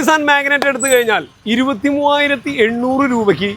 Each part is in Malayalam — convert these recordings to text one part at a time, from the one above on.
നിസാൻ മാഗ്നറ്റ് എടുത്തു കഴിഞ്ഞാൽ ഇരുപത്തി മൂവായിരത്തി എണ്ണൂറ് രൂപയ്ക്ക്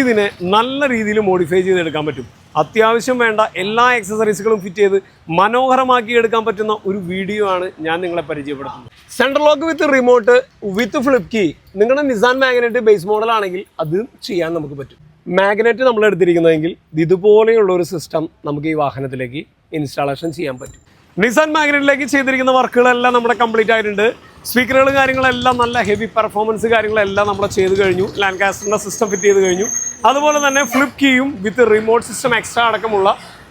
ഇതിനെ നല്ല രീതിയിൽ മോഡിഫൈ ചെയ്തെടുക്കാൻ പറ്റും. അത്യാവശ്യം വേണ്ട എല്ലാ എക്സസറീസുകളും ഫിറ്റ് ചെയ്ത് മനോഹരമാക്കി എടുക്കാൻ പറ്റുന്ന ഒരു വീഡിയോ ആണ് ഞാൻ നിങ്ങളെ പരിചയപ്പെടുത്തുന്നത്. Central lock with remote with flip key നിങ്ങളുടെ നിസാൻ മാഗ്നറ്റ് ബേസ് മോഡൽ ആണെങ്കിൽ അത് ചെയ്യാൻ നമുക്ക് പറ്റും. മാഗ്നറ്റ് നമ്മൾ എടുത്തിരിക്കുന്നതെങ്കിൽ ഇതുപോലെയുള്ള ഒരു സിസ്റ്റം നമുക്ക് ഈ വാഹനത്തിലേക്ക് ഇൻസ്റ്റാളേഷൻ ചെയ്യാൻ പറ്റും. നിസാൻ മാഗ്നറ്റിലേക്ക് ചെയ്തിരിക്കുന്ന വർക്കുകളെല്ലാം നമ്മുടെ കംപ്ലീറ്റ് ആയിട്ടുണ്ട്. സ്പീക്കറുകളും കാര്യങ്ങളെല്ലാം നല്ല ഹെവി പെർഫോമൻസ് കാര്യങ്ങളെല്ലാം നമ്മൾ ചെയ്ത് കഴിഞ്ഞു. ലാൻഡ് കാസ്റ്ററിന്റെ സിസ്റ്റം ഫിറ്റ് ചെയ്ത് കഴിഞ്ഞു. അതുപോലെ തന്നെ ഫ്ലിപ്പ് കീയും വിത്ത് റിമോട്ട് സിസ്റ്റം എക്സ്ട്രാ അടക്കമുള്ള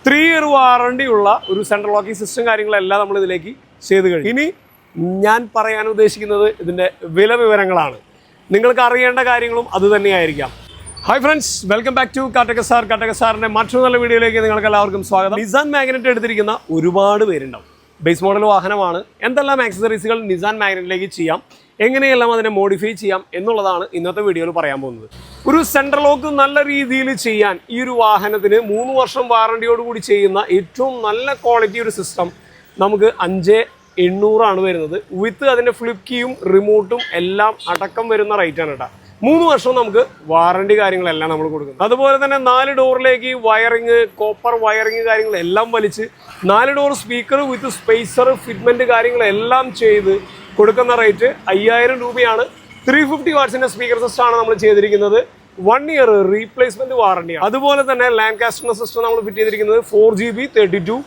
ത്രീ ഇയർ വാറണ്ടി ഉള്ള ഒരു സെൻട്രൽ ലോക്കിംഗ് സിസ്റ്റം കാര്യങ്ങളെല്ലാം നമ്മൾ ഇതിലേക്ക് ചെയ്ത് കഴിഞ്ഞു. ഇനി ഞാൻ പറയാൻ ഉദ്ദേശിക്കുന്നത് ഇതിന്റെ വില വിവരങ്ങളാണ്. നിങ്ങൾക്ക് അറിയേണ്ട കാര്യങ്ങളും അത് തന്നെയായിരിക്കാം. Hi friends welcome back to Kattaka sir Kattaka സാറിന്റെ മറ്റൊരു നല്ല വീഡിയോയിലേക്ക് നിങ്ങൾക്ക് എല്ലാവർക്കും സ്വാഗതം. നിസാൻ മാഗ്നറ്റ് എടുത്തിരിക്കുന്ന ഒരുപാട് പേരുണ്ടാവും. ബേസ് മോഡൽ വാഹനമാണ്. എന്തെല്ലാം ആക്സസറീസുകൾ നിസാൻ മാഗ്നറ്റിലേക്ക് ചെയ്യാം? എങ്ങനെയെല്ലാം അതിനെ മോഡിഫൈ ചെയ്യാം എന്നുള്ളതാണ് ഇന്നത്തെ വീഡിയോയിൽ പറയാൻ പോകുന്നത്. ഒരു സെൻട്രൽ ലോക്ക് നല്ല രീതിയിൽ ചെയ്യാൻ ഈ ഒരു വാഹനത്തിന് മൂന്ന് വർഷം വാറണ്ടിയോടുകൂടി ചെയ്യുന്ന ഏറ്റവും നല്ല ക്വാളിറ്റി ഒരു സിസ്റ്റം നമുക്ക് അഞ്ച് എണ്ണൂറാണ് വരുന്നത്. വിത്ത് അതിന്റെ ഫ്ലിപ്പ് കീയും റിമോട്ടും എല്ലാം അടക്കം വരുന്ന റേറ്റാണ് കേട്ടോ മൂന്ന് വർഷം നമുക്ക് വാറണ്ടി കാര്യങ്ങളെല്ലാം നമ്മൾ കൊടുക്കും അതുപോലെ തന്നെ നാല് ഡോറിലേക്ക് വയറിങ് കോപ്പർ വയറിങ് കാര്യങ്ങളെല്ലാം വലിച്ച് നാല് door speaker with spacer fitment കാര്യങ്ങളെല്ലാം ചെയ്ത് കൊടുക്കുന്ന റേറ്റ് അയ്യായിരം രൂപയാണ്. ത്രീ ഫിഫ്റ്റി വാട്സിന്റെ സ്പീക്കർ സിസ്റ്റം ആണ് നമ്മൾ ചെയ്തിരിക്കുന്നത്. വൺ ഇയർ റീപ്ലേസ്മെന്റ് വാറണ്ടിയാണ് അതുപോലെ തന്നെ ലാൻകാസ്റ്ററിന്റെ സിസ്റ്റം നമ്മൾ ഫിറ്റ് ചെയ്തിരിക്കുന്നത് four G B thirty two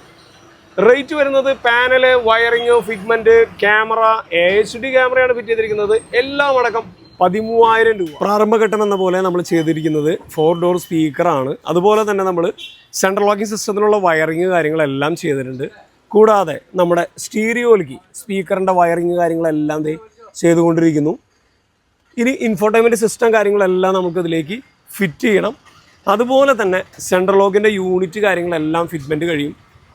rate വരുന്നത് panel wiring fitment camera A H D ക്യാമറയാണ് ഫിറ്റ് ചെയ്തിരിക്കുന്നത്. എല്ലാം അടക്കം പതിമൂവായിരം രൂപ. പ്രാരംഭഘട്ടം എന്ന പോലെ നമ്മൾ ചെയ്തിരിക്കുന്നത് ഫോർ ഡോർ സ്പീക്കറാണ് അതുപോലെ തന്നെ നമ്മൾ സെൻട്രൽ ലോക്കിംഗ് സിസ്റ്റത്തിനുള്ള വയറിങ് കാര്യങ്ങളെല്ലാം ചെയ്തിട്ടുണ്ട്. കൂടാതെ നമ്മുടെ സ്റ്റീരിയോയിലേക്ക് സ്പീക്കറിന്റെ വയറിങ് കാര്യങ്ങളെല്ലാം ചെയ്തുകൊണ്ടിരിക്കുന്നു. ഇനി ഇൻഫോർട്ടൈൻമെന്റ് സിസ്റ്റം കാര്യങ്ങളെല്ലാം നമുക്ക് ഇതിലേക്ക് ഫിറ്റ് ചെയ്യണം. അതുപോലെ തന്നെ സെൻട്രൽ ലോക്കിന്റെ യൂണിറ്റ് കാര്യങ്ങളെല്ലാം ഫിറ്റ്മെന്റ് കഴിയും.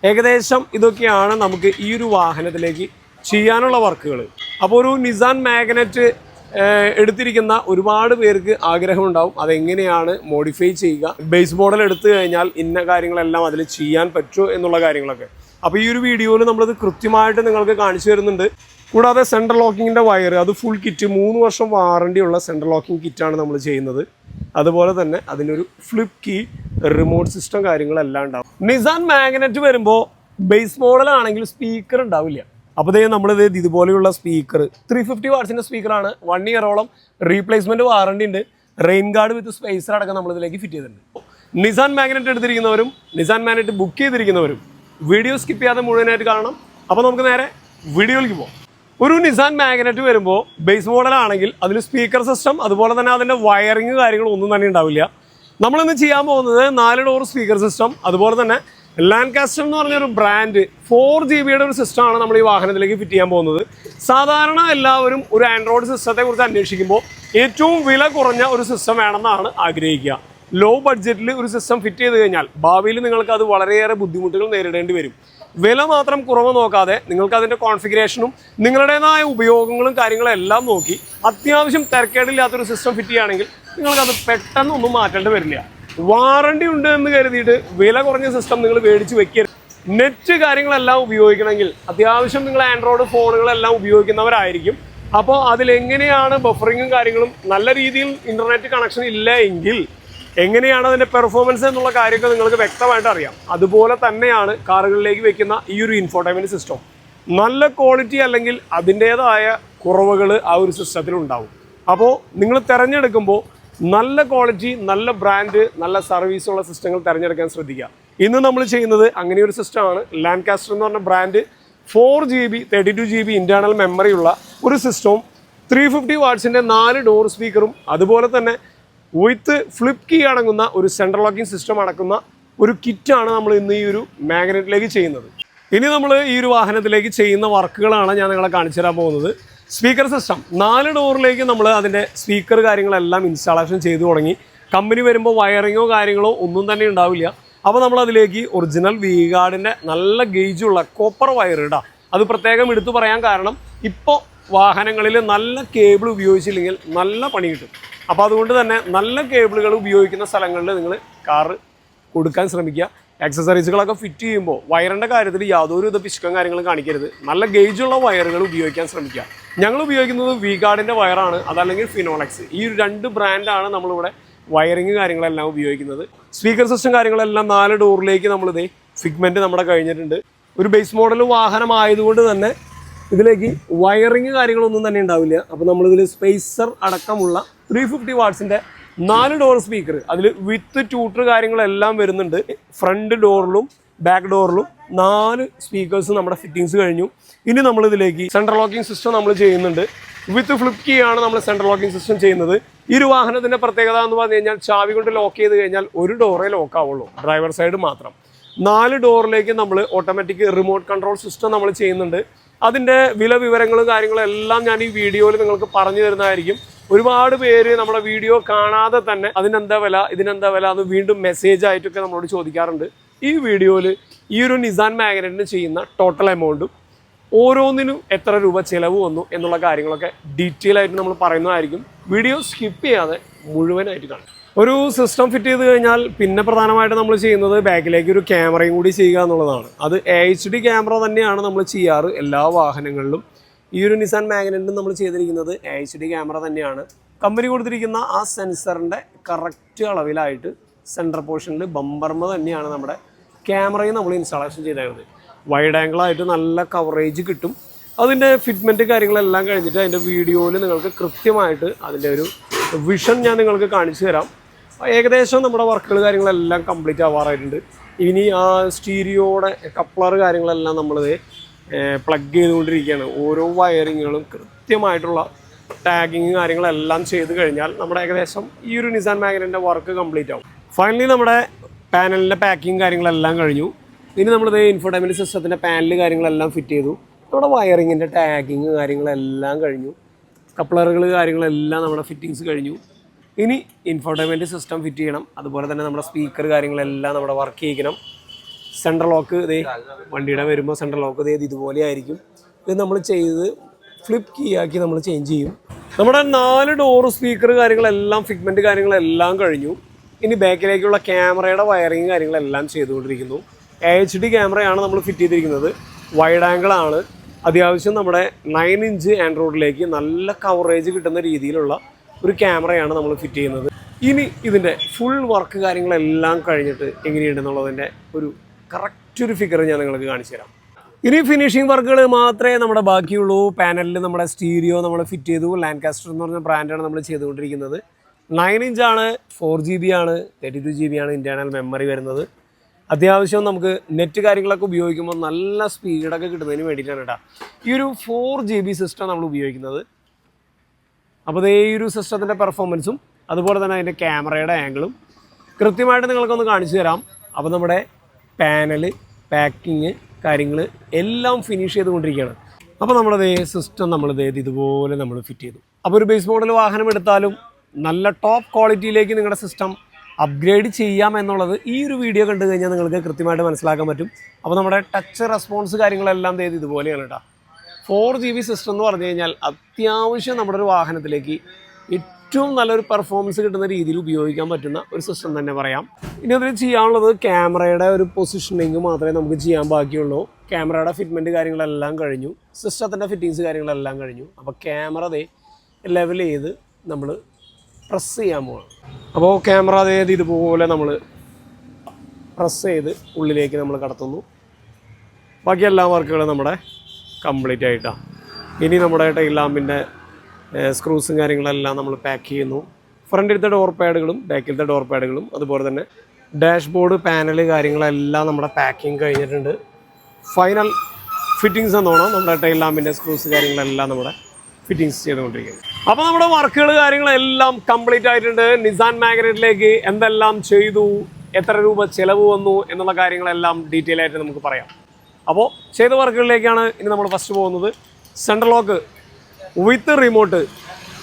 ഏകദേശം ഇതൊക്കെയാണ് നമുക്ക് ഈ ഒരു വാഹനത്തിലേക്ക് ചെയ്യാനുള്ള വർക്കുകൾ അപ്പോൾ ഒരു നിസാൻ മാഗ്നറ്റ് എടുത്തിരിക്കുന്ന ഒരുപാട് പേർക്ക് ആഗ്രഹമുണ്ടാവും. അതെങ്ങനെയാണ് മോഡിഫൈ ചെയ്യുക? ബേസ് മോഡൽ എടുത്തു കഴിഞ്ഞാൽ ഇന്ന കാര്യങ്ങളെല്ലാം അതിൽ ചെയ്യാൻ പറ്റുമോ എന്നുള്ള കാര്യങ്ങളൊക്കെ. അപ്പോൾ ഈ ഒരു വീഡിയോയിൽ നമ്മളത് കൃത്യമായിട്ട് നിങ്ങൾക്ക് കാണിച്ചു തരുന്നുണ്ട്. കൂടാതെ സെൻട്രൽ ലോക്കിങ്ങിന്റെ വയർ അത് ഫുൾ കിറ്റ് മൂന്ന് വർഷം വാറണ്ടിയുള്ള സെൻട്രൽ ലോക്കിംഗ് കിറ്റാണ് നമ്മൾ ചെയ്യുന്നത്. അതുപോലെ തന്നെ അതിനൊരു ഫ്ലിപ്പ് കീ റിമോട്ട് സിസ്റ്റം കാര്യങ്ങളെല്ലാം ഉണ്ടാവും. നിസാൻ മാഗ്നറ്റ് വരുമ്പോൾ ബേസ് മോഡലാണെങ്കിൽ സ്പീക്കർ ഉണ്ടാവില്ല. അപ്പോൾ ദേ നമ്മളിത് ഇതുപോലെയുള്ള സ്പീക്കർ ത്രീ ഫിഫ്റ്റി വാട്സിന്റെ സ്പീക്കറാണ് വൺ ഇയറോളം റീപ്ലേസ്മെന്റ് വാറണ്ടി ഉണ്ട്. റെയിൻ ഗാർഡ് വിത്ത് സ്പേസർ അടക്കം നമ്മളിതിലേക്ക് ഫിറ്റ് ചെയ്തിട്ടുണ്ട്. നിസാൻ മാഗ്നറ്റ് എടുത്തിരിക്കുന്നവരും നിസാൻ മാഗ്നറ്റ് ബുക്ക് ചെയ്തിരിക്കുന്നവരും വീഡിയോ സ്കിപ്പ് ചെയ്യാതെ മുഴുവനായിട്ട് കാണണം. അപ്പോൾ നമുക്ക് നേരെ വീഡിയോയിലേക്ക് പോകാം ഒരു നിസാൻ മാഗ്നറ്റ് വരുമ്പോൾ ബേസ് മോഡൽ ആണെങ്കിൽ അതിൽ സ്പീക്കർ സിസ്റ്റം അതുപോലെ തന്നെ അതിന്റെ വയറിങ് കാര്യങ്ങളൊന്നും തന്നെ ഉണ്ടാവില്ല. നമ്മളിന്ന് ചെയ്യാൻ പോകുന്നത് നാല് ഡോർ സ്പീക്കർ സിസ്റ്റം അതുപോലെ തന്നെ ലാൻകാസ്റ്റർ എന്ന് പറഞ്ഞൊരു ബ്രാൻഡ് ഫോർ ജി ബിയുടെ ഒരു സിസ്റ്റമാണ് നമ്മൾ ഈ വാഹനത്തിലേക്ക് ഫിറ്റ് ചെയ്യാൻ പോകുന്നത്. സാധാരണ എല്ലാവരും ഒരു ആൻഡ്രോയിഡ് സിസ്റ്റത്തെ കുറിച്ച് അന്വേഷിക്കുമ്പോൾ ഏറ്റവും വില കുറഞ്ഞ ഒരു സിസ്റ്റം വേണമെന്നാണ് ആഗ്രഹിക്കുക. ലോ ബഡ്ജറ്റിൽ ഒരു സിസ്റ്റം ഫിറ്റ് ചെയ്ത് കഴിഞ്ഞാൽ ഭാവിയിൽ നിങ്ങൾക്ക് അത് വളരെയേറെ ബുദ്ധിമുട്ടുകൾ നേരിടേണ്ടി വരും. വില മാത്രം കുറവ് നോക്കാതെ നിങ്ങൾക്ക് അതിന്റെ കോൺഫിഗറേഷനും നിങ്ങളുടേതായ ഉപയോഗങ്ങളും കാര്യങ്ങളും എല്ലാം നോക്കി അത്യാവശ്യം തിരക്കേടില്ലാത്തൊരു സിസ്റ്റം ഫിറ്റ് ചെയ്യുകയാണെങ്കിൽ നിങ്ങൾക്കത് പെട്ടെന്നൊന്നും മാറ്റേണ്ടി വരില്ല. വാറണ്ടി ഉണ്ട് എന്ന് കരുതിയിട്ട് വില കുറഞ്ഞ സിസ്റ്റം നിങ്ങൾ മേടിച്ച് വെക്കരുത്. നെറ്റ് കാര്യങ്ങളെല്ലാം ഉപയോഗിക്കണമെങ്കിൽ അത്യാവശ്യം നിങ്ങൾ ആൻഡ്രോയിഡ് ഫോണുകളെല്ലാം ഉപയോഗിക്കുന്നവരായിരിക്കും. അപ്പോൾ അതിലെങ്ങനെയാണ് ബഫറിങ്ങും കാര്യങ്ങളും? നല്ല രീതിയിൽ ഇന്റർനെറ്റ് കണക്ഷൻ ഇല്ല എങ്കിൽ എങ്ങനെയാണ് അതിന്റെ പെർഫോമൻസ് എന്നുള്ള കാര്യമൊക്കെ നിങ്ങൾക്ക് വ്യക്തമായിട്ട് അറിയാം. അതുപോലെ തന്നെയാണ് കാറുകളിലേക്ക് വെക്കുന്ന ഈ ഒരു ഇൻഫോർട്ടൈൻമെന്റ് സിസ്റ്റം നല്ല ക്വാളിറ്റി അല്ലെങ്കിൽ അതിന്റേതായ കുറവുകൾ ആ ഒരു സിസ്റ്റത്തിൽ ഉണ്ടാവും അപ്പോൾ നിങ്ങൾ തിരഞ്ഞെടുക്കുമ്പോൾ നല്ല ക്വാളിറ്റി നല്ല ബ്രാൻഡ് നല്ല സർവീസുള്ള സിസ്റ്റങ്ങൾ തിരഞ്ഞെടുക്കാൻ ശ്രദ്ധിക്കുക. ഇന്ന് നമ്മൾ ചെയ്യുന്നത് അങ്ങനെ ഒരു സിസ്റ്റമാണ് ലാൻഡ്കാസ്റ്റർ എന്ന് പറഞ്ഞ brand four G B thirty two G B internal memory ഉള്ള ഒരു സിസ്റ്റവും ത്രീ ഫിഫ്റ്റി വാട്ട്സിന്റെ നാല് ഡോർ സ്പീക്കറും അതുപോലെ തന്നെ വിത്ത് ഫ്ലിപ്പ് കീ അടങ്ങുന്ന ഒരു സെൻട്രൽ ലോക്കിംഗ് സിസ്റ്റം അടക്കുന്ന ഒരു കിറ്റാണ് നമ്മൾ ഇന്ന് ഈ ഒരു മാഗ്നറ്റിലേക്ക് ചെയ്യുന്നത്. ഇനി നമ്മൾ ഈ ഒരു വാഹനത്തിലേക്ക് ചെയ്യുന്ന വർക്കുകളാണ് ഞാൻ നിങ്ങളെ കാണിച്ചു തരാൻ പോകുന്നത്. Speaker system. നാല് ഡോറിലേക്ക് നമ്മൾ അതിന്റെ സ്പീക്കർ കാര്യങ്ങളെല്ലാം ഇൻസ്റ്റാളേഷൻ ചെയ്തു തുടങ്ങി. കമ്പനി വരുമ്പോൾ വയറിങ്ങോ കാര്യങ്ങളോ ഒന്നും തന്നെ ഉണ്ടാവില്ല. അപ്പോൾ നമ്മൾ അതിലേക്ക് ഒറിജിനൽ വി ഗാർഡിന്റെ നല്ല ഗേജുള്ള കോപ്പർ വയർ ഇടാം. അത് പ്രത്യേകം എടുത്തു പറയാൻ കാരണം ഇപ്പോൾ വാഹനങ്ങളിൽ നല്ല കേബിൾ ഉപയോഗിച്ചില്ലെങ്കിൽ നല്ല പണി കിട്ടും. അപ്പോൾ അതുകൊണ്ട് തന്നെ നല്ല കേബിളുകൾ ഉപയോഗിക്കുന്ന സ്ഥലങ്ങളിൽ നിങ്ങൾ കാറ് കൊടുക്കാൻ ശ്രമിക്കുക. ആക്സസറീസുകളൊക്കെ ഫിറ്റ് ചെയ്യുമ്പോൾ വയറിന്റെ കാര്യത്തിൽ യാതൊരു വിധ പിശുക്കം കാര്യങ്ങളും കാണിക്കരുത്. നല്ല ഗേജുള്ള വയറുകൾ ഉപയോഗിക്കാൻ ശ്രമിക്കുക. ഞങ്ങൾ ഉപയോഗിക്കുന്നത് വി ഗാർഡിന്റെ വയറാണ് അതല്ലെങ്കിൽ ഫിനോളക്സ് ഈ രണ്ട് ബ്രാൻഡാണ് നമ്മളിവിടെ വയറിങ് കാര്യങ്ങളെല്ലാം ഉപയോഗിക്കുന്നത്. സ്പീക്കർ സിസ്റ്റം കാര്യങ്ങളെല്ലാം നാല് ഡോറിലേക്ക് നമ്മളിതേ ഫിഗ്മെന്റ് നമ്മുടെ കഴിഞ്ഞിട്ടുണ്ട്. ഒരു ബേസ് മോഡൽ വാഹനം ആയതുകൊണ്ട് തന്നെ ഇതിലേക്ക് വയറിങ് കാര്യങ്ങളൊന്നും തന്നെ ഉണ്ടാവില്ല. അപ്പോൾ നമ്മളിതിൽ സ്പേസർ അടക്കമുള്ള ത്രീ ഫിഫ്റ്റി വാട്ട്സിന്റെ നാല് ഡോർ സ്പീക്കർ അതിൽ വിത്ത് ട്യൂട്ടർ കാര്യങ്ങളെല്ലാം വരുന്നുണ്ട്. ഫ്രണ്ട് ഡോറിലും ബാക്ക് ഡോറിലും നാല് സ്പീക്കേഴ്സ് നമ്മുടെ ഫിറ്റിങ്സ് കഴിഞ്ഞു. ഇനി നമ്മൾ ഇതിലേക്ക് സെൻട്രൽ ലോക്കിംഗ് സിസ്റ്റം നമ്മൾ ചെയ്യുന്നുണ്ട്. വിത്ത് ഫ്ലിപ്പ് കീ ആണ് നമ്മൾ സെൻട്രൽ ലോക്കിംഗ് സിസ്റ്റം ചെയ്യുന്നത്. ഈ ഒരു വാഹനത്തിന്റെ പ്രത്യേകത എന്ന് പറഞ്ഞു കഴിഞ്ഞാൽ ചാവി കൊണ്ട് ലോക്ക് ചെയ്ത് കഴിഞ്ഞാൽ ഒരു ഡോറേ ലോക്ക് ആവുള്ളൂ. ഡ്രൈവർ സൈഡ് മാത്രം. നാല് ഡോറിലേക്ക് നമ്മൾ ഓട്ടോമാറ്റിക് റിമോട്ട് കൺട്രോൾ സിസ്റ്റം നമ്മൾ ചെയ്യുന്നുണ്ട്. അതിന്റെ വില വിവരങ്ങളും കാര്യങ്ങളും എല്ലാം ഞാൻ ഈ വീഡിയോയിൽ നിങ്ങൾക്ക് പറഞ്ഞു തരുന്നതായിരിക്കും. ഒരുപാട് പേര് നമ്മുടെ വീഡിയോ കാണാതെ തന്നെ അതിനെന്താ വില ഇതിനെന്താ വില അത് വീണ്ടും മെസ്സേജ് ആയിട്ടൊക്കെ നമ്മളോട് ചോദിക്കാറുണ്ട്. ഈ വീഡിയോയിൽ ഈ ഒരു നിസാൻ മാഗ്നറ്റിന് ചെയ്യുന്ന ടോട്ടൽ എമൗണ്ടും ഓരോന്നിനും എത്ര രൂപ ചിലവ് വന്നു എന്നുള്ള കാര്യങ്ങളൊക്കെ ഡീറ്റെയിൽ ആയിട്ട് നമ്മൾ പറയുന്നതായിരിക്കും. വീഡിയോ സ്കിപ്പ് ചെയ്യാതെ മുഴുവനായിട്ട് കാണും ഒരു സിസ്റ്റം ഫിറ്റ് ചെയ്ത് കഴിഞ്ഞാൽ പിന്നെ പ്രധാനമായിട്ട് നമ്മൾ ചെയ്യുന്നത് ബാക്കിലേക്ക് ഒരു ക്യാമറയും കൂടി ചെയ്യുക എന്നുള്ളതാണ്. അത് ഡി ക്യാമറ തന്നെയാണ് നമ്മൾ ചെയ്യാറ് എല്ലാ വാഹനങ്ങളിലും. ഈ ഒരു നിസാൻ മാഗ്നറ്റും നമ്മൾ ചെയ്തിരിക്കുന്നത് എച്ച് ഡി ക്യാമറ തന്നെയാണ്. കമ്പനി കൊടുത്തിരിക്കുന്ന ആ സെൻസറിന്റെ കറക്റ്റ് അളവിലായിട്ട് സെന്റർ പോർഷനിൽ ബമ്പർമ തന്നെയാണ് നമ്മുടെ ക്യാമറയും നമ്മൾ ഇൻസ്റ്റാളേഷൻ ചെയ്തേക്കുന്നത്. വൈഡ് ആംഗിളായിട്ട് നല്ല കവറേജ് കിട്ടും. അതിന്റെ ഫിറ്റ്മെന്റ് കാര്യങ്ങളെല്ലാം കഴിഞ്ഞിട്ട് അതിന്റെ വീഡിയോയിൽ നിങ്ങൾക്ക് കൃത്യമായിട്ട് അതിന്റെ ഒരു വിഷൻ ഞാൻ നിങ്ങൾക്ക് കാണിച്ചു തരാം. ഏകദേശം നമ്മുടെ വർക്കുകൾ കാര്യങ്ങളെല്ലാം കംപ്ലീറ്റ് ആവാറായിട്ടുണ്ട്. ഇനി ആ സ്റ്റീരിയോയുടെ കപ്ലർ കാര്യങ്ങളെല്ലാം നമ്മളിത് പ്ലഗ് ചെയ്തുകൊണ്ടിരിക്കുകയാണ്. ഓരോ വയറിങ്ങുകളും കൃത്യമായിട്ടുള്ള ടാഗിങ് കാര്യങ്ങളെല്ലാം ചെയ്ത് കഴിഞ്ഞാൽ നമ്മുടെ ഏകദേശം ഈ ഒരു നിസാൻ മാഗ്നറ്റിന്റെ വർക്ക് കംപ്ലീറ്റ് ആവും. ഫൈനലി നമ്മുടെ പാനലിന്റെ പാക്കിങ് കാര്യങ്ങളെല്ലാം കഴിഞ്ഞു. ഇനി നമ്മളിത് ഇൻഫോർട്ടൈൻമെന്റ് സിസ്റ്റത്തിന്റെ പാനൽ കാര്യങ്ങളെല്ലാം ഫിറ്റ് ചെയ്തു. നമ്മുടെ വയറിങ്ങിന്റെ ടാഗിങ് കാര്യങ്ങളെല്ലാം കഴിഞ്ഞു. കപ്ലറുകൾ കാര്യങ്ങളെല്ലാം നമ്മുടെ ഫിറ്റിങ്സ് കഴിഞ്ഞു. ഇനി ഇൻഫോർട്ടൈൻമെന്റ് സിസ്റ്റം ഫിറ്റ് ചെയ്യണം. അതുപോലെ തന്നെ നമ്മുടെ സ്പീക്കർ കാര്യങ്ങളെല്ലാം നമ്മുടെ വർക്ക് ചെയ്യിക്കണം. സെൻട്രൽ ലോക്ക് ഇതേ വണ്ടിയുടെ വരുമ്പോൾ സെൻട്രൽ ലോക്ക് ഇതേ ഇതുപോലെ ആയിരിക്കും. ഇത് നമ്മൾ ചെയ്ത് ഫ്ലിപ്പ് കീ ആക്കി നമ്മൾ ചേഞ്ച് ചെയ്യും. നമ്മുടെ നാല് ഡോർ സ്പീക്കർ കാര്യങ്ങളെല്ലാം ഫിഗ്മെന്റ് കാര്യങ്ങളെല്ലാം കഴിഞ്ഞു. ഇനി ബാക്കിലേക്കുള്ള ക്യാമറയുടെ വയറിങ് കാര്യങ്ങളെല്ലാം ചെയ്തുകൊണ്ടിരിക്കുന്നു. എച്ച് ഡി ക്യാമറയാണ് നമ്മൾ ഫിറ്റ് ചെയ്തിരിക്കുന്നത്. വൈഡ് ആംഗിൾ ആണ്. അത്യാവശ്യം നമ്മുടെ നയൻ ഇഞ്ച് ആൻഡ്രോയിഡിലേക്ക് നല്ല കവറേജ് കിട്ടുന്ന രീതിയിലുള്ള ഒരു ക്യാമറയാണ് നമ്മൾ ഫിറ്റ് ചെയ്യുന്നത്. ഇനി ഇതിന്റെ ഫുൾ വർക്ക് കാര്യങ്ങളെല്ലാം കഴിഞ്ഞിട്ട് എങ്ങനെയുണ്ടെന്നുള്ളതിന്റെ ഒരു കറക്റ്റ് ഒരു ഫിഗർ ഞാൻ നിങ്ങൾക്ക് കാണിച്ചു തരാം. ഇനി ഫിനിഷിംഗ് വർക്കുകൾ മാത്രമേ നമ്മുടെ ബാക്കിയുള്ളൂ. പാനലിൽ നമ്മുടെ സ്റ്റീരിയോ നമ്മൾ ഫിറ്റ് ചെയ്തു. ലാൻഡ്കാസ്റ്റർ എന്ന് പറഞ്ഞ ബ്രാൻഡാണ് നമ്മൾ ചെയ്തുകൊണ്ടിരിക്കുന്നത്. നയൻ ഇഞ്ചാണ് ഫോർ ജി ബി ആണ് തേർട്ടി ടു ജി ബി ആണ് ഇന്റേർണൽ മെമ്മറി വരുന്നത്. അത്യാവശ്യം നമുക്ക് നെറ്റ് കാര്യങ്ങളൊക്കെ ഉപയോഗിക്കുമ്പോൾ നല്ല സ്പീഡൊക്കെ കിട്ടുന്നതിന് വേണ്ടിയിട്ടാണ് കേട്ടോ. ഈ ഒരു ഫോർ ജി ബി സിസ്റ്റം നമ്മൾ ഉപയോഗിക്കുന്നത്. അപ്പോൾ ഈ ഒരു സിസ്റ്റത്തിന്റെ പെർഫോമൻസും അതുപോലെ തന്നെ അതിന്റെ ക്യാമറയുടെ ആംഗിളും കൃത്യമായിട്ട് നിങ്ങൾക്കൊന്ന് കാണിച്ചു തരാം. അപ്പോൾ നമ്മുടെ പാനൽ പാക്കിങ് കാര്യങ്ങൾ എല്ലാം ഫിനിഷ് ചെയ്തുകൊണ്ടിരിക്കുകയാണ്. അപ്പോൾ നമ്മളത് സിസ്റ്റം നമ്മൾ ഇതുപോലെ നമ്മൾ ഫിറ്റ് ചെയ്തു. അപ്പോൾ ഒരു ബേസ് മോഡൽ വാഹനം എടുത്താലും നല്ല ടോപ്പ് ക്വാളിറ്റിയിലേക്ക് നിങ്ങളുടെ സിസ്റ്റം അപ്ഗ്രേഡ് ചെയ്യാം എന്നുള്ളത് ഈ ഒരു വീഡിയോ കണ്ടു കഴിഞ്ഞാൽ നിങ്ങൾക്ക് കൃത്യമായിട്ട് മനസ്സിലാക്കാൻ പറ്റും. അപ്പോൾ നമ്മുടെ ടച്ച് റെസ്പോൺസ് കാര്യങ്ങളെല്ലാം ചെയ്ത് ഇതുപോലെയാണ് കേട്ടോ. ഫോർ ജി ബി സിസ്റ്റം എന്ന് പറഞ്ഞു കഴിഞ്ഞാൽ അത്യാവശ്യം നമ്മുടെ ഒരു വാഹനത്തിലേക്ക് ഏറ്റവും നല്ലൊരു പെർഫോമൻസ് കിട്ടുന്ന രീതിയിൽ ഉപയോഗിക്കാൻ പറ്റുന്ന ഒരു സിസ്റ്റം തന്നെ പറയാം. ഇനി അതിൽ ചെയ്യാനുള്ളത് ക്യാമറയുടെ ഒരു പൊസിഷനിങ് മാത്രമേ നമുക്ക് ചെയ്യാൻ ബാക്കിയുള്ളൂ. ക്യാമറയുടെ ഫിറ്റ്മെന്റ് കാര്യങ്ങളെല്ലാം കഴിഞ്ഞു. സിസ്റ്റത്തിന്റെ ഫിറ്റിങ്സ് കാര്യങ്ങളെല്ലാം കഴിഞ്ഞു. അപ്പോൾ ക്യാമറ അതേ ലെവൽ ചെയ്ത് നമ്മൾ പ്രസ് ചെയ്യാൻ പോകണം അപ്പോൾ ക്യാമറ അതേത് ഇതുപോലെ നമ്മൾ പ്രസ് ചെയ്ത് ഉള്ളിലേക്ക് നമ്മൾ കടത്തുന്നു. ബാക്കി എല്ലാ വർക്കുകളും നമ്മുടെ കംപ്ലീറ്റ് ആയിട്ടാണ് ഇനി നമ്മുടെ ടൈൽ ലാമ്പിന്റെ സ്ക്രൂസും കാര്യങ്ങളെല്ലാം നമ്മൾ പാക്ക് ചെയ്യുന്നു. ഫ്രണ്ടിലത്തെ ഡോർ പാഡുകളും ബാക്കിലത്തെ ഡോർ പാഡുകളും അതുപോലെ തന്നെ ഡാഷ്ബോർഡ് പാനൽ കാര്യങ്ങളെല്ലാം നമ്മുടെ പാക്കിങ് കഴിഞ്ഞിട്ടുണ്ട്. ഫൈനൽ ഫിറ്റിങ്സ് എന്നോണം നമ്മുടെ ടൈൽ ലാമ്പിന്റെ സ്ക്രൂസ് കാര്യങ്ങളെല്ലാം നമ്മുടെ ഫിറ്റിങ്സ് ചെയ്തുകൊണ്ടിരിക്കുന്നത് അപ്പോൾ നമ്മുടെ വർക്കുകൾ കാര്യങ്ങളെല്ലാം കംപ്ലീറ്റ് ആയിട്ടുണ്ട്. നിസാൻ മാഗ്നറ്റിലേക്ക് എന്തെല്ലാം ചെയ്തു? എത്ര രൂപ ചിലവ് വന്നു? എന്നുള്ള കാര്യങ്ങളെല്ലാം ഡീറ്റെയിൽ ആയിട്ട് നമുക്ക് പറയാം. അപ്പോൾ ചെയ്ത വർക്കുകളിലേക്കാണ് ഇനി നമ്മൾ ഫസ്റ്റ് പോകുന്നത്. സെൻട്രൽ ലോക്ക് വിത്ത് റിമോട്ട്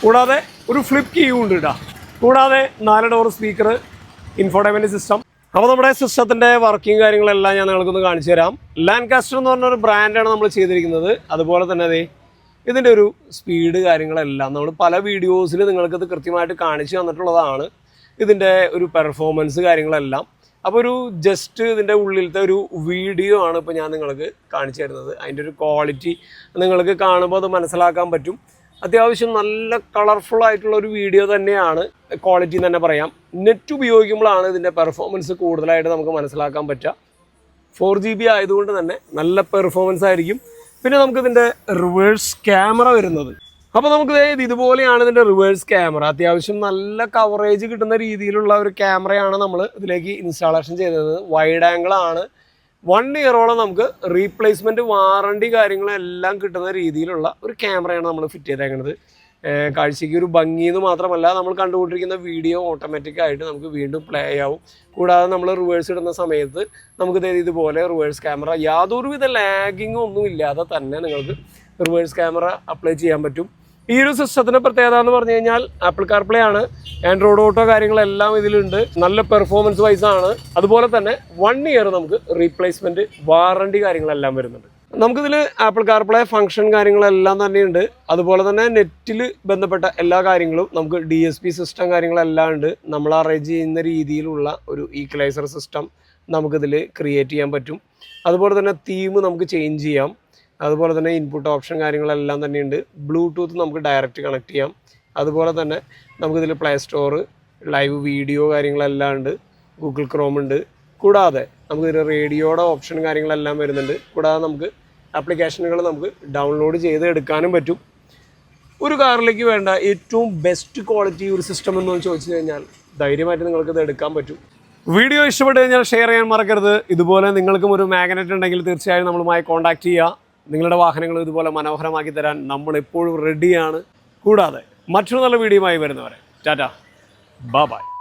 കൂടാതെ ഒരു ഫ്ലിപ്പ് കീയും ഉണ്ട് ഇടാം കൂടാതെ നാല് ഡോർ സ്പീക്കർ ഇൻഫോർട്ടൈൻമെന്റ് സിസ്റ്റം അപ്പോൾ നമ്മുടെ സിസ്റ്റത്തിന്റെ വർക്കിംഗ് കാര്യങ്ങളെല്ലാം ഞാൻ നിങ്ങൾക്കൊന്ന് കാണിച്ചു തരാം. ലാൻകാസ്റ്റർ എന്ന് പറഞ്ഞൊരു ബ്രാൻഡാണ് നമ്മൾ ചെയ്തിരിക്കുന്നത്. അതുപോലെ തന്നെ അതെ ഇതിന്റെ ഒരു സ്പീഡ് കാര്യങ്ങളെല്ലാം നമ്മൾ പല വീഡിയോസിൽ നിങ്ങൾക്കത് കൃത്യമായിട്ട് കാണിച്ചു തന്നിട്ടുള്ളതാണ്. ഇതിന്റെ ഒരു പെർഫോമൻസ് കാര്യങ്ങളെല്ലാം. അപ്പോൾ ഒരു ജസ്റ്റ് ഇതിന്റെ ഉള്ളിലത്തെ ഒരു വീഡിയോ ആണ് ഇപ്പോൾ ഞാൻ നിങ്ങൾക്ക് കാണിച്ചു തരുന്നത്. അതിന്റെ ഒരു ക്വാളിറ്റി നിങ്ങൾക്ക് കാണുമ്പോൾ അത് മനസ്സിലാക്കാൻ പറ്റും. അത്യാവശ്യം നല്ല കളർഫുൾ ആയിട്ടുള്ള ഒരു വീഡിയോ തന്നെയാണ്. ക്വാളിറ്റി തന്നെ പറയാം. നെറ്റ് ഉപയോഗിക്കുമ്പോഴാണ് ഇതിന്റെ പെർഫോമൻസ് കൂടുതലായിട്ട് നമുക്ക് മനസ്സിലാക്കാൻ പറ്റുക. ഫോർ ജി ബി ആയതുകൊണ്ട് തന്നെ നല്ല പെർഫോമൻസ് ആയിരിക്കും. പിന്നെ നമുക്ക് ഇതിന്റെ റിവേഴ്സ് ക്യാമറ വരുന്നത്. അപ്പോൾ നമുക്ക് ഇത് ഇതുപോലെയാണ് ഇതിന്റെ റിവേഴ്സ് ക്യാമറ അത്യാവശ്യം നല്ല കവറേജ് കിട്ടുന്ന രീതിയിലുള്ള ഒരു ക്യാമറയാണ് നമ്മൾ ഇതിലേക്ക് ഇൻസ്റ്റാളേഷൻ ചെയ്തത്. വൈഡ് ആംഗിൾ ആണ്. വൺ ഇയറോളം നമുക്ക് റീപ്ലേസ്മെന്റ് വാറണ്ടി കാര്യങ്ങളെല്ലാം കിട്ടുന്ന രീതിയിലുള്ള ഒരു ക്യാമറയാണ് നമ്മൾ ഫിറ്റ് ചെയ്തേക്കുന്നത് കാഴ്ചയ്ക്ക് ഒരു ഭംഗി എന്ന് മാത്രമല്ല നമ്മൾ കണ്ടുകൊണ്ടിരിക്കുന്ന വീഡിയോ ഓട്ടോമാറ്റിക് ആയിട്ട് നമുക്ക് വീണ്ടും പ്ലേ ആവും കൂടാതെ നമ്മൾ റിവേഴ്സ് ഇടുന്ന സമയത്ത് നമുക്ക് ഇതുപോലെ റിവേഴ്സ് ക്യാമറ യാതൊരുവിധ ലാഗിങ്ങും ഒന്നും ഇല്ലാതെ തന്നെ നിങ്ങൾക്ക് റിവേഴ്സ് ക്യാമറ അപ്ലൈ ചെയ്യാൻ പറ്റും. ഈ ഒരു സിസ്റ്റത്തിന് പ്രത്യേകത എന്ന് പറഞ്ഞു കഴിഞ്ഞാൽ ആപ്പിൾ കാർപ്ലേ ആണ്. ആൻഡ്രോയിഡ് ഓട്ടോ കാര്യങ്ങളെല്ലാം ഇതിലുണ്ട്. നല്ല പെർഫോമൻസ് വൈസ് ആണ്. അതുപോലെ തന്നെ വൺ ഇയർ നമുക്ക് റീപ്ലേസ്മെന്റ് വാറണ്ടി കാര്യങ്ങളെല്ലാം വരുന്നുണ്ട്. നമുക്കിതിൽ ആപ്പിൾ കാർപ്ലേ ഫംഗ്ഷൻ കാര്യങ്ങളെല്ലാം തന്നെയുണ്ട്. അതുപോലെ തന്നെ നെറ്റിൽ ബന്ധപ്പെട്ട എല്ലാ കാര്യങ്ങളും നമുക്ക് ഡി എസ് പി സിസ്റ്റം കാര്യങ്ങളെല്ലാം ഉണ്ട്. നമ്മൾ അറേഞ്ച് ചെയ്യുന്ന രീതിയിലുള്ള ഒരു ഈക്വലൈസർ സിസ്റ്റം നമുക്കിതിൽ ക്രിയേറ്റ് ചെയ്യാൻ പറ്റും. അതുപോലെ തന്നെ തീം നമുക്ക് ചേഞ്ച് ചെയ്യാം. അതുപോലെ തന്നെ ഇൻപുട്ട് ഓപ്ഷൻ കാര്യങ്ങളെല്ലാം തന്നെയുണ്ട്. ബ്ലൂടൂത്ത് നമുക്ക് ഡയറക്റ്റ് കണക്ട് ചെയ്യാം. അതുപോലെ തന്നെ നമുക്കിതിൽ പ്ലേ സ്റ്റോർ ലൈവ് വീഡിയോ കാര്യങ്ങളെല്ലാം ഉണ്ട്. ഗൂഗിൾ ക്രോം ഉണ്ട്. കൂടാതെ നമുക്കിതിൽ റേഡിയോയുടെ ഓപ്ഷൻ കാര്യങ്ങളെല്ലാം വരുന്നുണ്ട്. കൂടാതെ നമുക്ക് ആപ്ലിക്കേഷനുകൾ നമുക്ക് ഡൗൺലോഡ് ചെയ്ത് എടുക്കാനും പറ്റും. ഒരു കാറിലേക്ക് വേണ്ട ഏറ്റവും ബെസ്റ്റ് ക്വാളിറ്റി ഒരു സിസ്റ്റം എന്ന് ചോദിച്ചു കഴിഞ്ഞാൽ ധൈര്യമായിട്ട് നിങ്ങൾക്കിത് എടുക്കാൻ പറ്റും. വീഡിയോ ഇഷ്ടപ്പെട്ട് കഴിഞ്ഞാൽ ഷെയർ ചെയ്യാൻ മറക്കരുത്. ഇതുപോലെ നിങ്ങൾക്കും ഒരു മാഗ്നറ്റ് ഉണ്ടെങ്കിൽ തീർച്ചയായും നമ്മളുമായി കോൺടാക്ട് ചെയ്യുക. നിങ്ങളുടെ വാഹനങ്ങൾ ഇതുപോലെ മനോഹരമാക്കി തരാൻ നമ്മൾ എപ്പോഴും റെഡിയാണ് കൂടാതെ മറ്റൊരു നല്ല വീഡിയോയുമായി വരുന്നവരെ. ടാറ്റ. ബൈ